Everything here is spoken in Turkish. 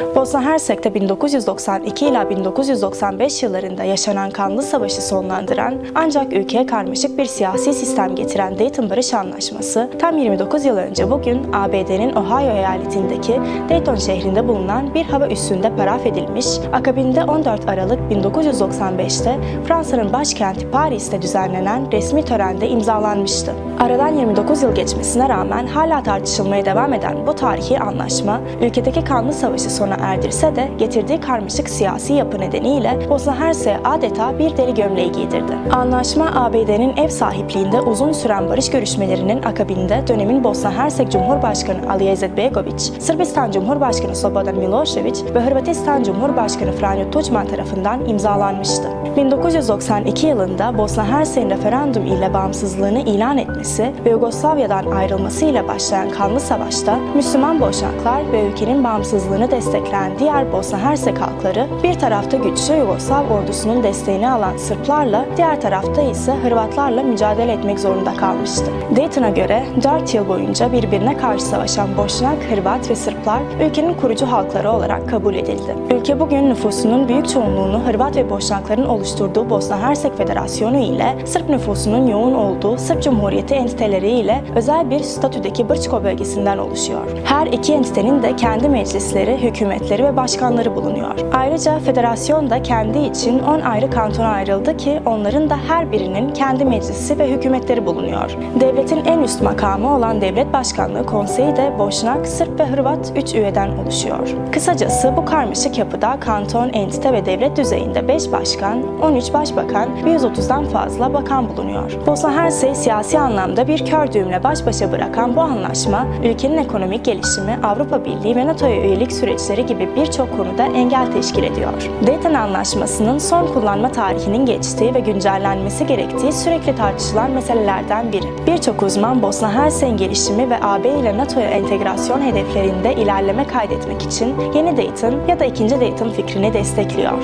Bosna Hersek'te 1992 ila 1995 yıllarında yaşanan kanlı savaşı sonlandıran ancak ülkeye karmaşık bir siyasi sistem getiren Dayton Barış Anlaşması tam 29 yıl önce bugün ABD'nin Ohio eyaletindeki Dayton şehrinde bulunan bir hava üssünde paraf edilmiş, akabinde 14 Aralık 1995'te Fransa'nın başkenti Paris'te düzenlenen resmi törende imzalanmıştı. Aradan 29 yıl geçmesine rağmen hala tartışılmaya devam eden bu tarihi anlaşma, ülkedeki kanlı savaşı sona erdirse de getirdiği karmaşık siyasi yapı nedeniyle Bosna Hersek'e adeta bir deri gömleği giydirdi. Anlaşma ABD'nin ev sahipliğinde uzun süren barış görüşmelerinin akabinde dönemin Bosna Hersek Cumhurbaşkanı Ali Izetbegović, Sırbistan Cumhurbaşkanı Slobodan Milošević ve Hırvatistan Cumhurbaşkanı Franjo Tuđman tarafından imzalanmıştı. 1992 yılında Bosna Hersek'in referandum ile bağımsızlığını ilan etmesi ve Yugoslavya'dan ayrılması ile başlayan kanlı savaşta Müslüman Boşnaklar ve ülkenin bağımsızlığını destekleyen diğer Bosna Hersek halkları bir tarafta güçlü Yugoslav ordusunun desteğini alan Sırplarla diğer tarafta ise Hırvatlarla mücadele etmek zorunda kalmıştı. Dayton'a göre 4 yıl boyunca birbirine karşı savaşan Boşnak, Hırvat ve Sırplar ülkenin kurucu halkları olarak kabul edildi. Ülke bugün nüfusunun büyük çoğunluğunu Hırvat ve Boşnakların oluşturduğu Bosna Hersek Federasyonu ile Sırp nüfusunun yoğun olduğu Sırp Cumhuriyeti entiteleri ile özel bir statüdeki Brčko bölgesinden oluşuyor. Her iki entitenin de kendi meclisleri, hükümetleri ve başkanları bulunuyor. Ayrıca federasyon da kendi için 10 ayrı kantona ayrıldı ki onların da her birinin kendi meclisi ve hükümetleri bulunuyor. Devletin en üst makamı olan Devlet Başkanlığı Konseyi de Boşnak, Sırp ve Hırvat 3 üyeden oluşuyor. Kısacası bu karmaşık yapıda kanton, entite ve devlet düzeyinde 5 başkan, 13 başbakan ve 130'dan fazla bakan bulunuyor. Bosna Hersek siyasi anlamda bir kör düğümle baş başa bırakan bu anlaşma, ülkenin ekonomik gelişimi, Avrupa Birliği ve NATO'ya üyelik süreçleri gibi birçok konuda engel teşkil ediyor. Dayton Anlaşması'nın son kullanma tarihinin geçtiği ve güncellenmesi gerektiği sürekli tartışılan meselelerden biri. Birçok uzman Bosna Hersek'in gelişimi ve AB ile NATO'ya entegrasyon hedeflerinde ilerleme kaydetmek için yeni Dayton ya da ikinci Dayton fikrini destekliyor.